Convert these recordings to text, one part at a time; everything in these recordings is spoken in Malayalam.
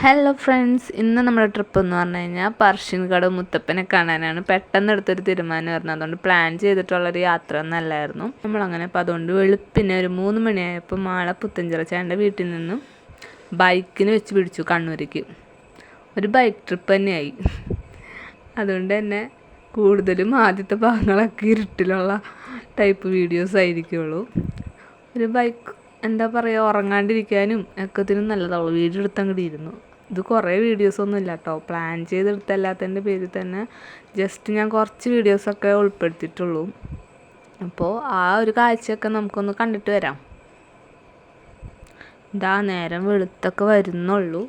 ഹലോ ഫ്രണ്ട്സ് ഇന്ന് നമ്മുടെ ട്രിപ്പ് എന്ന് പറഞ്ഞു കഴിഞ്ഞാൽ കട മുത്തപ്പനെ കാണാനാണ്. പെട്ടെന്ന് എടുത്തൊരു തീരുമാനമായിരുന്നു അതുകൊണ്ട് പ്ലാൻ ചെയ്തിട്ടുള്ളൊരു യാത്ര ഒന്നല്ലായിരുന്നു നമ്മളങ്ങനെ അപ്പോൾ അതുകൊണ്ട് വെളുപ്പിനെ ഒരു മൂന്ന് മണിയായപ്പോൾ മാള പുത്തഞ്ചിറ ചേട്ടന്റെ വീട്ടിൽ നിന്നും ബൈക്കിന് വെച്ച് പിടിച്ചു കണ്ണൂരേക്ക് ഒരു ബൈക്ക് ട്രിപ്പ് തന്നെയായി. അതുകൊണ്ട് തന്നെ കൂടുതലും ആദ്യത്തെ ഭാഗങ്ങളൊക്കെ ഇരുട്ടിലുള്ള ടൈപ്പ് വീഡിയോസ് ആയിരിക്കുള്ളൂ. ഒരു ബൈക്ക് എന്താ പറയുക ഉറങ്ങാണ്ടിരിക്കാനും ഒക്കത്തിനും നല്ലതാവുള്ളൂ വീഡിയോ ഇരുന്നു. ഇത് കുറേ വീഡിയോസൊന്നും ഇല്ല കേട്ടോ പ്ലാൻ ചെയ്തെടുത്തല്ലാത്തതിന്റെ പേരിൽ തന്നെ ജസ്റ്റ് ഞാൻ കുറച്ച് വീഡിയോസൊക്കെ ഉൾപ്പെടുത്തിയിട്ടുള്ളൂ. അപ്പോൾ ആ ഒരു കാഴ്ചയൊക്കെ നമുക്കൊന്ന് കണ്ടിട്ട് വരാം. ഇതാ നേരം വെളുത്തൊക്കെ വരുന്നുള്ളൂ.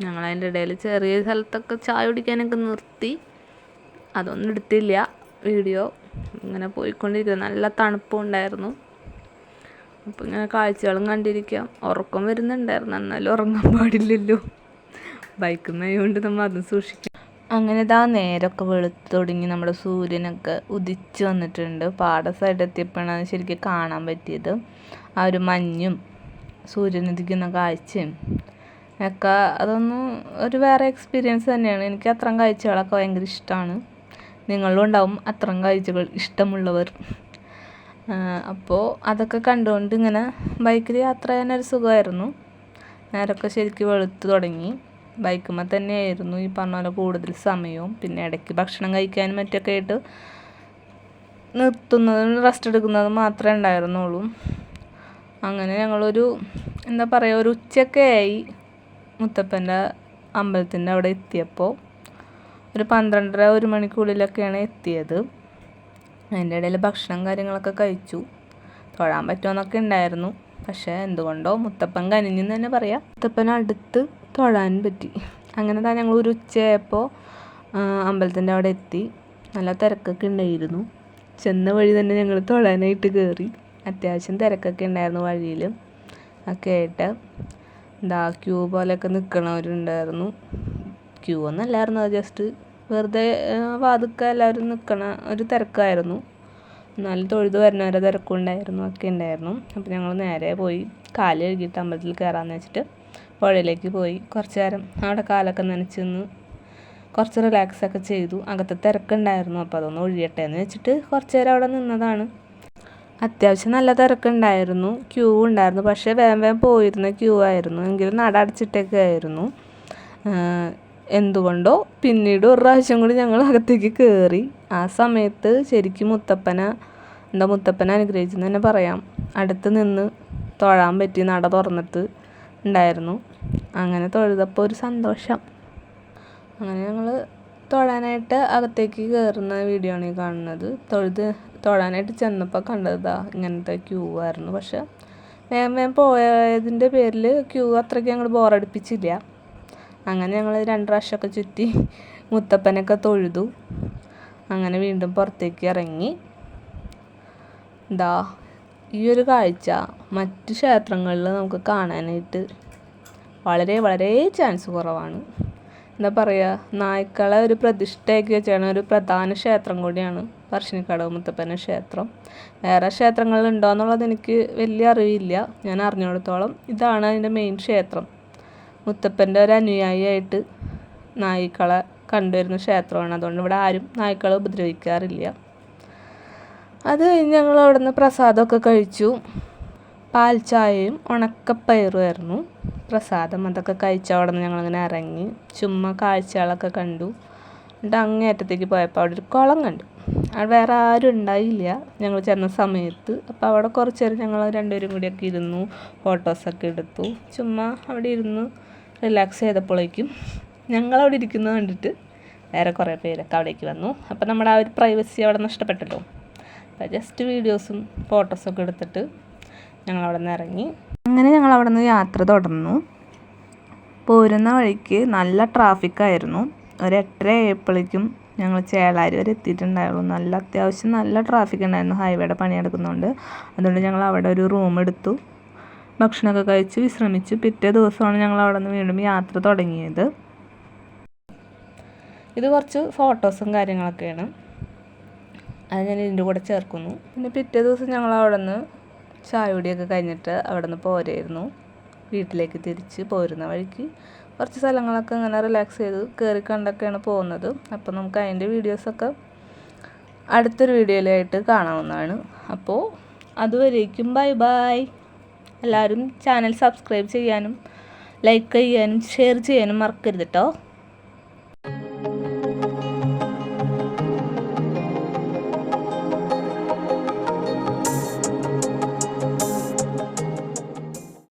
ഞങ്ങളതിന്റെ ഇടയിൽ ചെറിയ സ്ഥലത്തൊക്കെ ചായ കുടിക്കാനൊക്കെ നിർത്തി. അതൊന്നും എടുത്തില്ല. വീഡിയോ ഇങ്ങനെ പോയിക്കൊണ്ടിരിക്കുക നല്ല തണുപ്പും ഉണ്ടായിരുന്നു. അപ്പോൾ ഇങ്ങനെ കാഴ്ചകളും കണ്ടിരിക്കാം. ഉറക്കം വരുന്നുണ്ടായിരുന്നു. എന്നാലും ഉറങ്ങാൻ പാടില്ലല്ലോ. ബൈക്കുമ്മയുകൊണ്ട് നമ്മൾ അതും സൂക്ഷിക്കും. അങ്ങനെ ഇതാ നേരമൊക്കെ വെളുത്ത് തുടങ്ങി നമ്മുടെ സൂര്യനൊക്കെ ഉദിച്ചു വന്നിട്ടുണ്ട്. പാട സൈഡ് എത്തിയപ്പോഴാണ് ശരിക്കും കാണാൻ പറ്റിയത്. ആ ഒരു മഞ്ഞും സൂര്യൻ ഉദിക്കുന്ന കാഴ്ചയും ഒക്കെ അതൊന്നും ഒരു വേറെ എക്സ്പീരിയൻസ് തന്നെയാണ്. എനിക്ക് അത്തരം കാഴ്ചകളൊക്കെ ഭയങ്കര ഇഷ്ടമാണ്. നിങ്ങളും ഉണ്ടാവും അത്തരം കാഴ്ചകൾ ഇഷ്ടമുള്ളവർ. അപ്പോൾ അതൊക്കെ കണ്ടുകൊണ്ട് ഇങ്ങനെ ബൈക്കിൽ യാത്ര ചെയ്യാനൊരു സുഖമായിരുന്നു. നേരമൊക്കെ ശരിക്കും വെളുത്തു തുടങ്ങി. ബൈക്കുമ്മ തന്നെയായിരുന്നു ഈ പറഞ്ഞ പോലെ കൂടുതൽ സമയവും. പിന്നെ ഇടയ്ക്ക് ഭക്ഷണം കഴിക്കാനും മറ്റൊക്കെ ആയിട്ട് നിർത്തുന്നതും റെസ്റ്റ് എടുക്കുന്നതും മാത്രമേ ഉണ്ടായിരുന്നുള്ളൂ. അങ്ങനെ ഞങ്ങളൊരു എന്താ പറയുക ഒരു ഉച്ചയൊക്കെ ആയി മുത്തപ്പന്റെ അമ്പലത്തിന്റെ അവിടെ എത്തിയപ്പോൾ ഒരു പന്ത്രണ്ടര ഒരു മണിക്കുള്ളിലൊക്കെയാണ് എത്തിയത്. അതിന്റെ ഇടയിൽ ഭക്ഷണം കാര്യങ്ങളൊക്കെ കഴിച്ചു. തൊഴാൻ പറ്റുമെന്നൊക്കെ ഉണ്ടായിരുന്നു. പക്ഷേ എന്തുകൊണ്ടോ മുത്തപ്പൻ കനിഞ്ഞെന്ന് തന്നെ പറയാം. മുത്തപ്പൻ അടുത്ത് തൊഴാൻ പറ്റി. അങ്ങനെ തന്നെ ഞങ്ങൾ ഒരു ഉച്ചയായപ്പോൾ അമ്പലത്തിന്റെ അവിടെ എത്തി. നല്ല തിരക്കൊക്കെ ഉണ്ടായിരുന്നു. ചെന്ന വഴി തന്നെ ഞങ്ങൾ തൊഴാനായിട്ട് കയറി അത്യാവശ്യം തിരക്കൊക്കെ ഉണ്ടായിരുന്നു വഴിയിൽ ഒക്കെ ആയിട്ട് എന്താ ക്യൂ പോലെയൊക്കെ നിൽക്കണവരുണ്ടായിരുന്നു ക്യൂ ഒന്നല്ലായിരുന്നു അത് ജസ്റ്റ് വെറുതെ വാതുക്ക എല്ലാവരും നിൽക്കണ ഒരു തിരക്കായിരുന്നു. എന്നാലും തൊഴുത് വരുന്നവരെ തിരക്കുണ്ടായിരുന്നു ഒക്കെ ഉണ്ടായിരുന്നു. അപ്പോൾ ഞങ്ങൾ നേരെ പോയി കാൽ കഴുകിയിട്ട് അമ്പലത്തിൽ കയറാമെന്ന് വെച്ചിട്ട് പുഴയിലേക്ക് പോയി. കുറച്ച് നേരം അവിടെ കാലൊക്കെ നനച്ച് നിന്ന് കുറച്ച് റിലാക്സ് ഒക്കെ ചെയ്തു. അകത്തെ തിരക്കുണ്ടായിരുന്നു അപ്പോൾ അതൊന്ന് ഒഴിയട്ടെ എന്ന് വെച്ചിട്ട് കുറച്ച് നേരം അവിടെ നിന്നതാണ്. അത്യാവശ്യം നല്ല തിരക്കുണ്ടായിരുന്നു. ക്യൂ ഉണ്ടായിരുന്നു. പക്ഷേ വേഗം വേഗം പോയിരുന്ന ക്യൂ ആയിരുന്നു. എങ്കിലും നട അടച്ചിട്ടൊക്കെ ആയിരുന്നു. എന്തുകൊണ്ടോ പിന്നീട് ഒരു പ്രാവശ്യം കൂടി ഞങ്ങൾ അകത്തേക്ക് കയറി ആ സമയത്ത് ശരിക്കും മുത്തപ്പന എന്താ മുത്തപ്പന അനുഗ്രഹിച്ചെന്ന് തന്നെ പറയാം. അടുത്ത് നിന്ന് തൊഴാൻ പറ്റി നട തുറന്നിട്ട് ഉണ്ടായിരുന്നു. അങ്ങനെ തൊഴുതപ്പോൾ ഒരു സന്തോഷം. അങ്ങനെ ഞങ്ങൾ തൊഴാനായിട്ട് അകത്തേക്ക് കയറുന്ന വീഡിയോ ആണ് ഈ കാണുന്നത്. തൊഴുത് തൊഴാനായിട്ട് ചെന്നപ്പോൾ കണ്ടതാ ഇങ്ങനത്തെ ക്യൂ ആയിരുന്നു. പക്ഷേ വേഗം വേഗം പോയതിന്റെ പേരിൽ ക്യൂ അത്രയ്ക്ക് ഞങ്ങൾ ബോറടിപ്പിച്ചില്ല. അങ്ങനെ ഞങ്ങൾ രണ്ട് പ്രാവശ്യമൊക്കെ ചുറ്റി മുത്തപ്പനൊക്കെ തൊഴുതു. അങ്ങനെ വീണ്ടും പുറത്തേക്ക് ഇറങ്ങി. എന്താ ഈ ഒരു കാഴ്ച മറ്റു ക്ഷേത്രങ്ങളിൽ നമുക്ക് കാണാനായിട്ട് വളരെ വളരെ ചാൻസ് കുറവാണ്. എന്താ പറയുക നായ്ക്കളെ ഒരു പ്രതിഷ്ഠയാക്കി വെച്ചാണ് ഒരു പ്രധാന ക്ഷേത്രം കൂടിയാണ് പറശ്ശിനിക്കടവ് മുത്തപ്പന ക്ഷേത്രം. വേറെ ക്ഷേത്രങ്ങളിൽ ഉണ്ടോ എന്നുള്ളത് എനിക്ക് വലിയ അറിവില്ല. ഞാൻ അറിഞ്ഞിടത്തോളം ഇതാണ് അതിന്റെ മെയിൻ ക്ഷേത്രം. മുത്തപ്പന്റെ ഒരു അനുയായിയായിട്ട് നായ്ക്കളെ കണ്ടുവരുന്ന ക്ഷേത്രമാണ്. അതുകൊണ്ട് ഇവിടെ ആരും നായ്ക്കളെ ഉപദ്രവിക്കാറില്ല. അത് കഴിഞ്ഞ് ഞങ്ങൾ അവിടെ നിന്ന് പ്രസാദമൊക്കെ കഴിച്ചു. പാൽ ചായയും ഉണക്കപ്പയറുമായിരുന്നു പ്രസാദം അതൊക്കെ കഴിച്ച അവിടെ നിന്ന് ഞങ്ങളിങ്ങനെ ഇറങ്ങി. ചുമ്മാ കാഴ്ചകളൊക്കെ കണ്ടു. എന്നിട്ട് അങ്ങേറ്റത്തേക്ക് പോയപ്പോൾ അവിടെ ഒരു കുളം കണ്ടു. അവിടെ വേറെ ആരും ഉണ്ടായില്ല. ഞങ്ങൾ ചെന്ന സമയത്ത്. അപ്പോൾ അവിടെ കുറച്ച് നേരം ഞങ്ങൾ രണ്ടുപേരും കൂടിയൊക്കെ ഇരുന്നു. ഫോട്ടോസൊക്കെ എടുത്തു. ചുമ്മാ അവിടെ ഇരുന്ന് റിലാക്സ് ചെയ്തപ്പോഴേക്കും ഞങ്ങളവിടെ ഇരിക്കുന്നത് കണ്ടിട്ട് വേറെ കുറേ പേരൊക്കെ അവിടേക്ക് വന്നു. അപ്പോൾ നമ്മുടെ ആ ഒരു പ്രൈവസി അവിടെ നഷ്ടപ്പെട്ടല്ലോ. അപ്പോൾ ജസ്റ്റ് വീഡിയോസും ഫോട്ടോസൊക്കെ എടുത്തിട്ട് ഞങ്ങൾ അവിടെ നിന്ന് ഇറങ്ങി. അങ്ങനെ ഞങ്ങൾ അവിടെ നിന്ന് യാത്ര തുടർന്നു. പോരുന്ന വഴിക്ക് നല്ല ട്രാഫിക്കായിരുന്നു ഒരു എട്ടര ആയപ്പോഴേക്കും ഞങ്ങൾ ചേളാരി വരെ എത്തിയിട്ടുണ്ടായിരുന്നു. നല്ല അത്യാവശ്യം നല്ല ട്രാഫിക് ഉണ്ടായിരുന്നു. ഹൈവേയുടെ പണിയെടുക്കുന്നതുകൊണ്ട് അതുകൊണ്ട് ഞങ്ങൾ അവിടെ ഒരു റൂം എടുത്തു. ഭക്ഷണമൊക്കെ കഴിച്ച് വിശ്രമിച്ചു പിറ്റേ ദിവസമാണ് ഞങ്ങൾ അവിടെ നിന്ന് വീണ്ടും യാത്ര തുടങ്ങിയത്. ഇത് കുറച്ച് ഫോട്ടോസും കാര്യങ്ങളൊക്കെയാണ്. അത് ഞാൻ ഇതിന്റെ കൂടെ ചേർക്കുന്നു. പിന്നെ പിറ്റേ ദിവസം ഞങ്ങൾ അവിടെ നിന്ന് ചായ കഴിഞ്ഞിട്ട് അവിടെ നിന്ന് പോരായിരുന്നു. വീട്ടിലേക്ക് തിരിച്ച് പോരുന്ന വഴിക്ക്. കുറച്ച് സ്ഥലങ്ങളൊക്കെ ഇങ്ങനെ റിലാക്സ് ചെയ്ത് കയറി കണ്ടൊക്കെയാണ് പോകുന്നത്. അപ്പോൾ നമുക്ക് അതിന്റെ വീഡിയോസൊക്കെ അടുത്തൊരു വീഡിയോയിലായിട്ട് കാണാവുന്നതാണ്. അപ്പോൾ അതുവരേക്കും ബൈ ബൈ. എല്ലാവരും ചാനൽ സബ്സ്ക്രൈബ് ചെയ്യാനും ലൈക്ക് ചെയ്യാനും ഷെയർ ചെയ്യാനും മറക്കരുത് കേട്ടോ